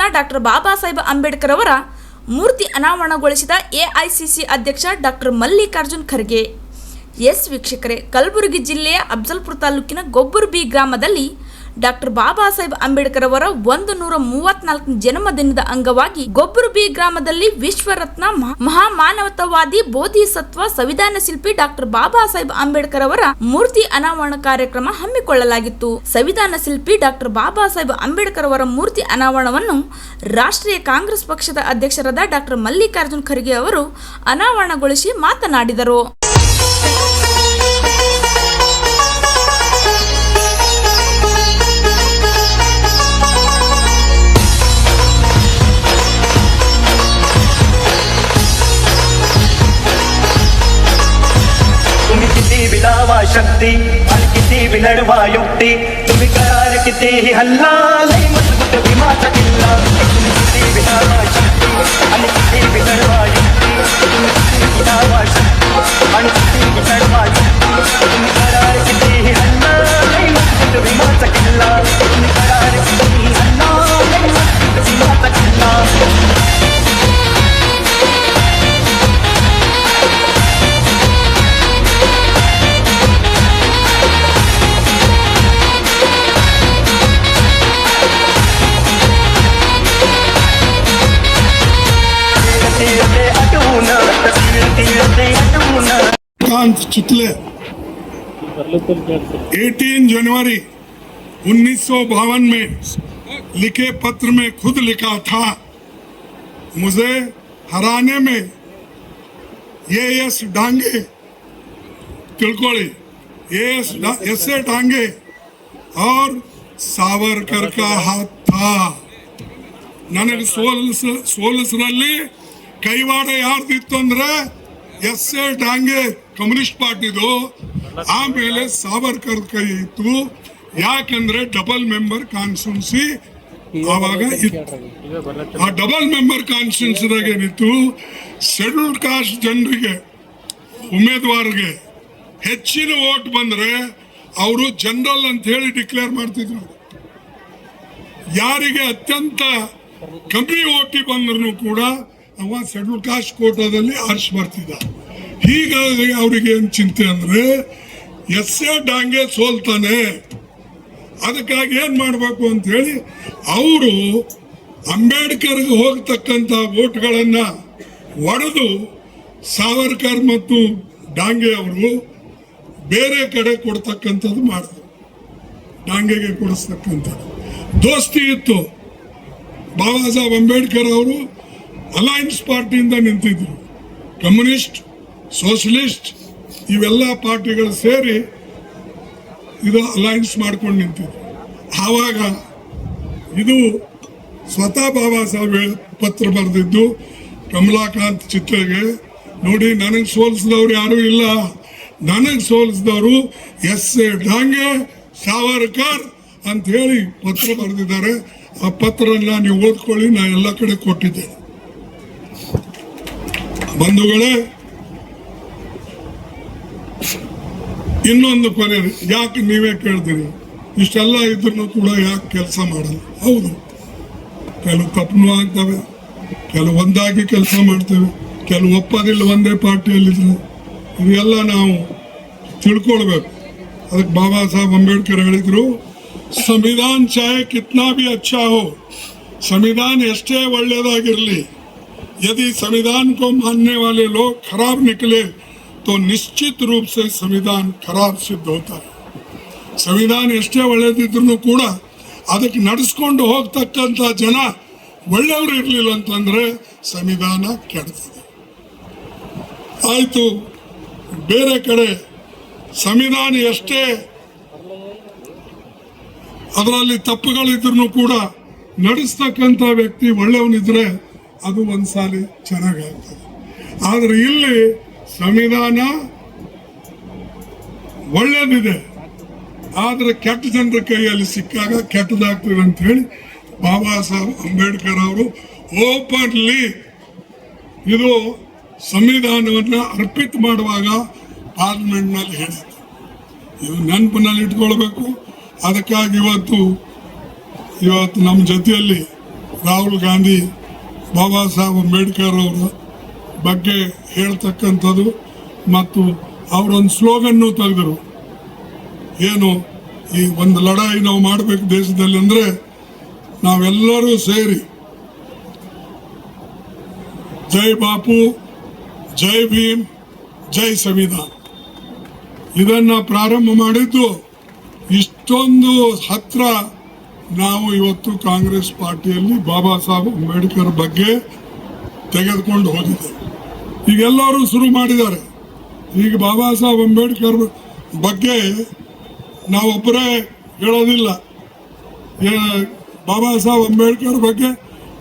ವಿಶ್ವರತ್ನ doctor Baba Saheb Ambedkar ಅವರ ಮೂರ್ತಿ ಅನಾವರಣಗೊಳಿಸಿದ ಎಐಸಿಸಿ ಅಧ್ಯಕ್ಷ ಡಾಕ್ಟರ್ ಮಲ್ಲಿಕಾರ್ಜುನ್ ಖರ್ಗೆ. ಎಸ್ ವೀಕ್ಷಕರೇ, ಕಲಬುರಗಿ ಜಿಲ್ಲೆಯ ಅಫ್ಜಲ್ಪುರ ತಾಲೂಕಿನ ಗೊಬ್ಬುರ್ಬಿ ಗ್ರಾಮದಲ್ಲಿ ಡಾಕ್ಟರ್ ಬಾಬಾ ಸಾಹೇಬ್ ಅಂಬೇಡ್ಕರ್ ಅವರ ಒಂದು ನೂರ ಮೂವತ್ನಾಲ್ಕನೇ ಜನ್ಮದಿನದ ಅಂಗವಾಗಿ ಗೊಬ್ಬರುಬಿ ಗ್ರಾಮದಲ್ಲಿ ವಿಶ್ವರತ್ನ ಮಹಾ- ಮಹಾಮಾನವತಾವಾದಿ ಬೋಧಿಸತ್ವ ಸಂವಿಧಾನ ಶಿಲ್ಪಿ ಡಾಕ್ಟರ್ ಬಾಬಾ ಸಾಹೇಬ್ ಅಂಬೇಡ್ಕರ್ ಅವರ ಮೂರ್ತಿ ಅನಾವರಣ ಕಾರ್ಯಕ್ರಮ ಹಮ್ಮಿಕೊಳ್ಳಲಾಗಿತ್ತು. ಸಂವಿಧಾನ ಶಿಲ್ಪಿ ಡಾಕ್ಟರ್ ಬಾಬಾ ಸಾಹೇಬ್ ಅಂಬೇಡ್ಕರ್ ಅವರ ಮೂರ್ತಿ ಅನಾವರಣವನ್ನು ರಾಷ್ಟ್ರೀಯ ಕಾಂಗ್ರೆಸ್ ಪಕ್ಷದ ಅಧ್ಯಕ್ಷರಾದ ಡಾಕ್ಟರ್ ಮಲ್ಲಿಕಾರ್ಜುನ್ ಖರ್ಗೆ ಅವರು ಅನಾವರಣಗೊಳಿಸಿ ಮಾತನಾಡಿದರು. विलावा शक्ती आणि किती बिलडवा युक्ती तुम्ही करार कितीही हल्ला लई मजबूत भीमाचा किल्ला. तुम्ही किती बिलडवा शक्ती आणि किती बिलडवा युक्ती तुम्ही किती बिलडवा शक्ती आणि किती बिलडवा युक्ती तुम्ही करार कितीही हल्ला लई मजबूत भीमाचा किल्ला. तुम्ही करार कांत चितले 18 जनवरी उन्नीस में लिखे पत्र में खुद लिखा था मुझे हराने में ये एस डांगे तिलकोड़ी ये एस एस ए डांगे और सावरकर का हाथ था ನನಗೆ ಸೋಲಿಸ ಸೋಲಿಸರಲ್ಲಿ ಕೈವಾಡ ಯಾರ್ದಿತ್ತು ಅಂದ್ರೆ ಎಸ್ ಎ ಡಾಂಗೆ ಕಮ್ಯುನಿಸ್ಟ್ ಪಾರ್ಟಿದು. ಆಮೇಲೆ ಸಾವರ್ಕರ್ ಕೈ ಇತ್ತು. ಯಾಕಂದ್ರೆ ಡಬಲ್ ಮೆಂಬರ್ ಕಾನ್ಸ್ಟಿಟ್ಯೂನ್ಸಿ ಆವಾಗ ಇತ್ತು. ಆ ಡಬಲ್ ಮೆಂಬರ್ ಕಾನ್ಸ್ಟಿಟ್ಯೂನ್ಸಿದಾಗ ಏನಿತ್ತು? ಶೆಡ್ಯೂಲ್ಡ್ ಕಾಸ್ಟ್ ಜನರಿಗೆ, ಉಮೇದ್ವಾರ್ಗೆ ಹೆಚ್ಚಿನ ವೋಟ್ ಬಂದ್ರೆ ಅವರು ಜನರಲ್ ಅಂತ ಹೇಳಿ ಡಿಕ್ಲೇರ್ ಮಾಡ್ತಿದ್ರು. ಯಾರಿಗೆ ಅತ್ಯಂತ ಕಮ್ಮಿ ಓಟಿ ಬಂದ್ರು ಕೂಡ ಅವ ಶೆಡ್ಯೂಲ್ ಕಾಸ್ಟ್ ಕೋಟಾದಲ್ಲಿ ಆರಿಸಿ ಬರ್ತಿದ್ದ ಹೀಗಾಗಿ ಅವರಿಗೆ ಏನ್ ಚಿಂತೆ ಅಂದ್ರೆ ಎಸ್ ಎ ಡಾಂಗೆ ಸೋಲ್ತಾನೆ. ಅದಕ್ಕಾಗಿ ಏನು ಮಾಡಬೇಕು ಅಂತ ಹೇಳಿ, ಅವರು ಅಂಬೇಡ್ಕರ್ಗೆ ಹೋಗ್ತಕ್ಕಂಥ ಓಟ್ಗಳನ್ನು ಒಡೆದು ಸಾವರ್ಕರ್ ಮತ್ತು ಡಾಂಗೆ ಅವರು ಬೇರೆ ಕಡೆ ಕೊಡ್ತಕ್ಕಂಥದ್ದು ಮಾಡಿದ್ರು. ಡಾಂಗೆಗೆ ಕೊಡಿಸ್ತಕ್ಕಂಥದ್ದು. ದೋಸ್ತಿ ಇತ್ತು. ಬಾಬಾ ಸಾಹೇಬ್ ಅಂಬೇಡ್ಕರ್ ಅವರು ಅಲಯನ್ಸ್ ಪಾರ್ಟಿಯಿಂದ ನಿಂತಿದ್ರು. ಕಮ್ಯುನಿಸ್ಟ್ ಸೋಷಲಿಸ್ಟ್ ಇವೆಲ್ಲ ಪಾರ್ಟಿಗಳು ಸೇರಿ ಇದು ಅಲಯನ್ಸ್ ಮಾಡ್ಕೊಂಡು ನಿಂತಿದ್ರು. ಆವಾಗ ಇದು ಸ್ವತಃ ಬಾಬಾ ಸಾಹೇಬ್ ಪತ್ರ ಬರೆದಿದ್ದು, ಕಮಲಾಕಾಂತ್ ಚಿತ್ರಗೆ, ನೋಡಿ ನನಗೆ ಸೋಲಿಸಿದವ್ರು ಯಾರೂ ಇಲ್ಲ. ನನಗೆ ಸೋಲಿಸಿದವರು ಎಸ್ ಎ ಡಾಂಗೆ ಸಾವರ್ಕರ್ ಅಂತ ಹೇಳಿ ಪತ್ರ ಬರೆದಿದ್ದಾರೆ. ಆ ಪತ್ರನ ನೀವು ಓದ್ಕೊಳ್ಳಿ, ನಾ ಎಲ್ಲ ಕಡೆ ಕೊಟ್ಟಿದ್ದೇನೆ. ಬಂಧುಗಳೇ, ಇನ್ನೊಂದು ಕೊನೆ, ಯಾಕೆ ನೀವೇ ಕೇಳ್ತೀರಿ? ಇಷ್ಟೆಲ್ಲ ಇದ್ರೂ ಕೂಡ ಯಾಕೆ ಕೆಲಸ ಮಾಡಲ್ಲ? ಹೌದು. ಕೆಲವು ತಪ್ಪು ಆಗ್ತವೆ, ಕೆಲವು ಒಂದಾಗಿ ಕೆಲಸ ಮಾಡ್ತೇವೆ, ಕೆಲವು ಒಪ್ಪದಿಲ್ಲ ಒಂದೇ ಪಾರ್ಟಿಯಲ್ಲಿದ್ರೆ ಇವೆಲ್ಲ ನಾವು ತಿಳ್ಕೊಳ್ಬೇಕು. ಅದಕ್ಕೆ ಬಾಬಾ ಸಾಹೇಬ್ ಅಂಬೇಡ್ಕರ್ ಹೇಳಿದ್ರು, ಸಂವಿಧಾನ ಚಾಹೆ ಕಿತ್ನಾ ಭಿ ಅಚ್ಚಾ ಹೋ, ಸಂವಿಧಾನ ಎಷ್ಟೇ ಒಳ್ಳೆಯದಾಗಿರಲಿ यदि संविधान को मानने वाले लोग खराब निकले तो निश्चित रूप से संविधान खराब सिद्ध होता है ಸಂವಿಧಾನ ಎಷ್ಟೇ ಒಳ್ಳೇದಿದ್ರು ಕೂಡ ಅದಕ್ಕೆ ನಡೆಸ್ಕೊಂಡು ಹೋಗ್ತಕ್ಕಂಥ ಜನ ಒಳ್ಳೆಯವರು ಇರಲಿಲ್ಲ ಅಂತಂದ್ರೆ ಸಂವಿಧಾನ ಕೆಡ್ತದೆ ಆಯ್ತು ಬೇರೆ ಕಡೆ ಸಂವಿಧಾನ ಎಷ್ಟೇ ಅದರಲ್ಲಿ ತಪ್ಪುಗಳಿದ್ರು ಕೂಡ ನಡೆಸ್ತಕ್ಕಂಥ ವ್ಯಕ್ತಿ ಒಳ್ಳೆಯವನಿದ್ರೆ ಅದು ಒಂದ್ಸಾಲಿ ಚೆನ್ನಾಗಾಗ್ತದೆ ಆದ್ರೆ ಇಲ್ಲಿ ಸಂವಿಧಾನ ಒಳ್ಳೇದಿದೆ. ಆದ್ರೆ ಕೆಟ್ಟ ಜನರ ಕೈಯಲ್ಲಿ ಸಿಕ್ಕಾಗ ಕೆಟ್ಟದಾಗ್ತದೆ ಅಂತ ಹೇಳಿ ಬಾಬಾ ಸಾಹೇಬ್ ಅಂಬೇಡ್ಕರ್ ಅವರು ಓಪನ್ಲಿ ಇದು ಸಂವಿಧಾನವನ್ನ ಅರ್ಪಿತ ಮಾಡುವಾಗ ಪಾರ್ಲಿಮೆಂಟ್ನಲ್ಲಿ ಹೇಳಿದ್ರು. ಇದು ನೆನಪಿನಲ್ಲಿ ಇಟ್ಕೊಳ್ಬೇಕು. ಅದಕ್ಕಾಗಿ ಇವತ್ತು ಇವತ್ತು ನಮ್ಮ ಜೊತೆಯಲ್ಲಿ ರಾಹುಲ್ ಗಾಂಧಿ ಬಾಬಾ ಸಾಹೇಬ್ ಅಂಬೇಡ್ಕರ್ ಅವರ ಬಗ್ಗೆ ಹೇಳ್ತಕ್ಕಂಥದ್ದು ಮತ್ತು ಅವರೊಂದು ಸ್ಲೋಗನ್ನು ತೆಗೆದರು. ಏನು ಈ ಒಂದು ಲಡಾಯಿ ನಾವು ಮಾಡಬೇಕು ದೇಶದಲ್ಲಿ ಅಂದರೆ ನಾವೆಲ್ಲರೂ ಸೇರಿ ಜೈ ಬಾಪು, ಜೈ ಭೀಮ್, ಜೈ ಸಂವಿಧಾನ. ಇದನ್ನು ಪ್ರಾರಂಭ ಮಾಡಿದ್ದು ಇಷ್ಟೊಂದು ಹತ್ರ ನಾವು ಇವತ್ತು ಕಾಂಗ್ರೆಸ್ ಪಾರ್ಟಿಯಲ್ಲಿ ಬಾಬಾ ಸಾಹೇಬ್ ಅಂಬೇಡ್ಕರ್ ಬಗ್ಗೆ ತೆಗೆದುಕೊಂಡು ಹೋಗಿದ್ದೇವೆ ಈಗೆಲ್ಲರೂ ಶುರು ಮಾಡಿದ್ದಾರೆ. ಈಗ ಬಾಬಾ ಸಾಹೇಬ್ ಅಂಬೇಡ್ಕರ್ ಬಗ್ಗೆ ನಾವೊಬ್ಬರೇ ಹೇಳೋದಿಲ್ಲ. ಬಾಬಾ ಸಾಹೇಬ್ ಅಂಬೇಡ್ಕರ್ ಬಗ್ಗೆ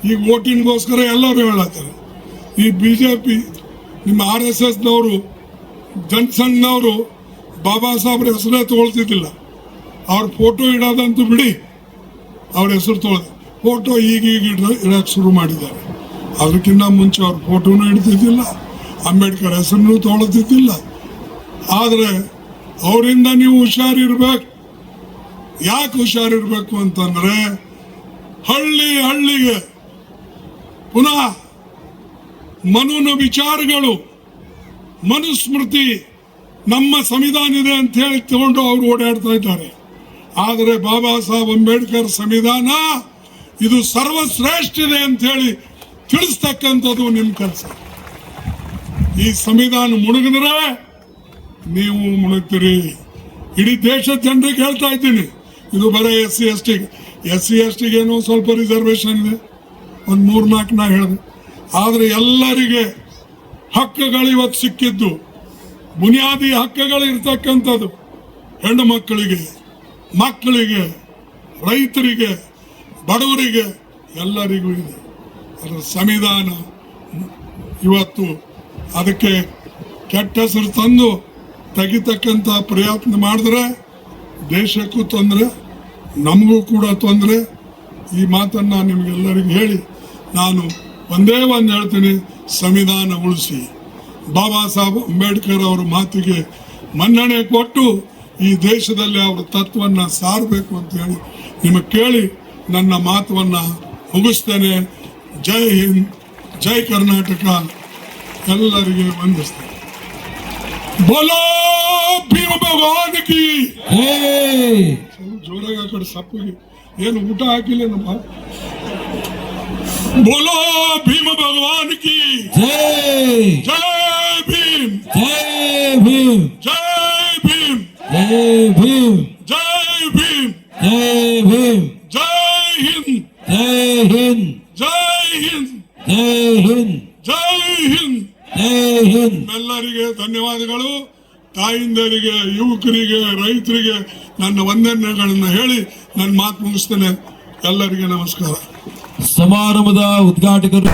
ಈಗ ವೋಟಿಂಗ್ಗೋಸ್ಕರ ಎಲ್ಲರೂ ಹೇಳತ್ತಾರೆ. ಈ ಬಿ ಜೆ ಪಿ ನಿಮ್ಮ ಆರ್ ಎಸ್ ಎಸ್ನವರು ಜನಸಂಘನವರು ಬಾಬಾ ಸಾಹೇಬ್ರ ಹೆಸರೇ ತಗೊಳ್ತಿದ್ದಿಲ್ಲ. ಅವ್ರ ಫೋಟೋ ಇಡೋದಂತೂ ಬಿಡಿ. ಅವ್ರ ಹೆಸರು ತೊಳೆದು ಫೋಟೋ ಈಗ ಈಗ ಇಡ ಇಡಕ್ಕೆ ಶುರು ಮಾಡಿದ್ದಾರೆ. ಅದಕ್ಕಿಂತ ಮುಂಚೆ ಅವ್ರ ಫೋಟೋನು ಇಡ್ತಿದ್ದಿಲ್ಲ ಅಂಬೇಡ್ಕರ್ ಹೆಸರನ್ನು ತೊಗೊಳ್ತಿದ್ದಿಲ್ಲ ಆದರೆ ಅವರಿಂದ ನೀವು ಹುಷಾರಿರ್ಬೇಕು. ಯಾಕೆ ಹುಷಾರಿರ್ಬೇಕು ಅಂತಂದ್ರೆ, ಹಳ್ಳಿ ಹಳ್ಳಿಗೆ ಪುನಃ ಮನುನ ವಿಚಾರಗಳು, ಮನುಸ್ಮೃತಿ ನಮ್ಮ ಸಂವಿಧಾನ ಇದೆ ಅಂತ ಹೇಳಿ ತಗೊಂಡು ಅವರು ಓಡಾಡ್ತಾ ಇದ್ದಾರೆ. ಆದರೆ ಬಾಬಾ ಸಾಹೇಬ್ ಅಂಬೇಡ್ಕರ್ ಸಂವಿಧಾನ ಇದು ಸರ್ವಶ್ರೇಷ್ಠ ಇದೆ ಅಂತ ಹೇಳಿ ತಿಳಿಸ್ತಕ್ಕಂಥದ್ದು ನಿಮ್ಮ ಕೆಲಸ. ಈ ಸಂವಿಧಾನ ಮುಳುಗಿದ್ರೆ ನೀವು ಮುಳುಗ್ತೀರಿ. ಇಡೀ ದೇಶದ ಜನರಿಗೆ ಹೇಳ್ತಾ ಇದ್ದೀನಿ. ಇದು ಬರೀ ಎಸ್ ಸಿ, ಎಸ್ ಟಿಗೆ ಎಸ್ ಸಿ, ಎಸ್ ಟಿಗೆ ಏನೋ ಸ್ವಲ್ಪ ರಿಸರ್ವೇಶನ್ ಇದೆ. ಒಂದು ಮೂರು ನಾಲ್ಕು ನಾ ಹೇಳಿದೆ. ಆದರೆ ಎಲ್ಲರಿಗೆ ಹಕ್ಕುಗಳು ಇವತ್ತು ಸಿಕ್ಕಿದ್ದು. ಬುನಿಯಾದಿ ಹಕ್ಕುಗಳು ಇರ್ತಕ್ಕಂಥದ್ದು. ಹೆಣ್ಣು ಮಕ್ಕಳಿಗೆ. ಮಕ್ಕಳಿಗೆ, ರೈತರಿಗೆ, ಬಡವರಿಗೆ ಎಲ್ಲರಿಗೂ ಇದೆ. ಅದರ ಸಂವಿಧಾನ ಇವತ್ತು ಅದಕ್ಕೆ ಕೆಟ್ಟ ಹೆಸರು ತಂದು ತೆಗಿತಕ್ಕಂಥ ಪ್ರಯತ್ನ ಮಾಡಿದ್ರೆ ದೇಶಕ್ಕೂ ತೊಂದರೆ, ನಮಗೂ ಕೂಡ ತೊಂದರೆ. ಈ ಮಾತನ್ನು ನಾನು ನಿಮಗೆಲ್ಲರಿಗೂ ಹೇಳಿ ನಾನು ಒಂದೇ ಒಂದು ಹೇಳ್ತೀನಿ, ಸಂವಿಧಾನ ಉಳಿಸಿ. ಬಾಬಾ ಸಾಹೇಬ್ ಅಂಬೇಡ್ಕರ್ ಅವರ ಮಾತಿಗೆ ಮನ್ನಣೆ ಕೊಟ್ಟು ಈ ದೇಶದಲ್ಲಿ ಅವರ ತತ್ವವನ್ನು ಸಾರಬೇಕು ಅಂತ ಹೇಳಿ ನಿಮಗೆ ಕೇಳಿ ನನ್ನ ಮಾತನ್ನು ಮುಗಿಸ್ತೇನೆ. ಜೈ ಹಿಂದ್ ಜೈ ಕರ್ನಾಟಕ. ಎಲ್ಲರಿಗೆ ವಂದಿಸ್ತೇನೆ. ಬೋಲೋ ಭೀಮ ಭಗವಾನ್ ಕಿ ಸ್ವಲ್ಪ ಜೋರಾಗಿ ಆ ಕಡೆ ಸಪ್ಪಿಗೆ. ಏನು ಊಟ ಹಾಕಿಲ್ಲ ನಮ್ಮ ಬೋಲೋ ಭೀಮ ಭಗವಾನ್ ಕಿ ಜೈ ಜೈ ಭೀಮ್. ಜೈ ಭೀಮ್. ಜೈ ಭೀಮ್ ಜೈ ಭೀಮ್ ಜೈ ಭೀಮ್ ಜೈ ಭೀಮ್ ಜೈ ಹಿಂದ್ ಜೈ ಹಿಂದ್ ಜೈ ಹಿಂದ್ ಜೈ ಹಿಂದ್ ಜೈ ಹಿಂದ್ ಜೈ ಹಿಂದ್ ಎಲ್ಲರಿಗೆ ಧನ್ಯವಾದಗಳು. ತಾಯಿಂದರಿಗೆ ಯುವಕರಿಗೆ ರೈತರಿಗೆ ನನ್ನ ವಂದನೆಗಳನ್ನು ಹೇಳಿ ನನ್ನ ಮಾತು ಮುಗಿಸ್ತೇನೆ. ಎಲ್ಲರಿಗೆ ನಮಸ್ಕಾರ. ಸಮಾರಂಭದ ಉದ್ಘಾಟಕರು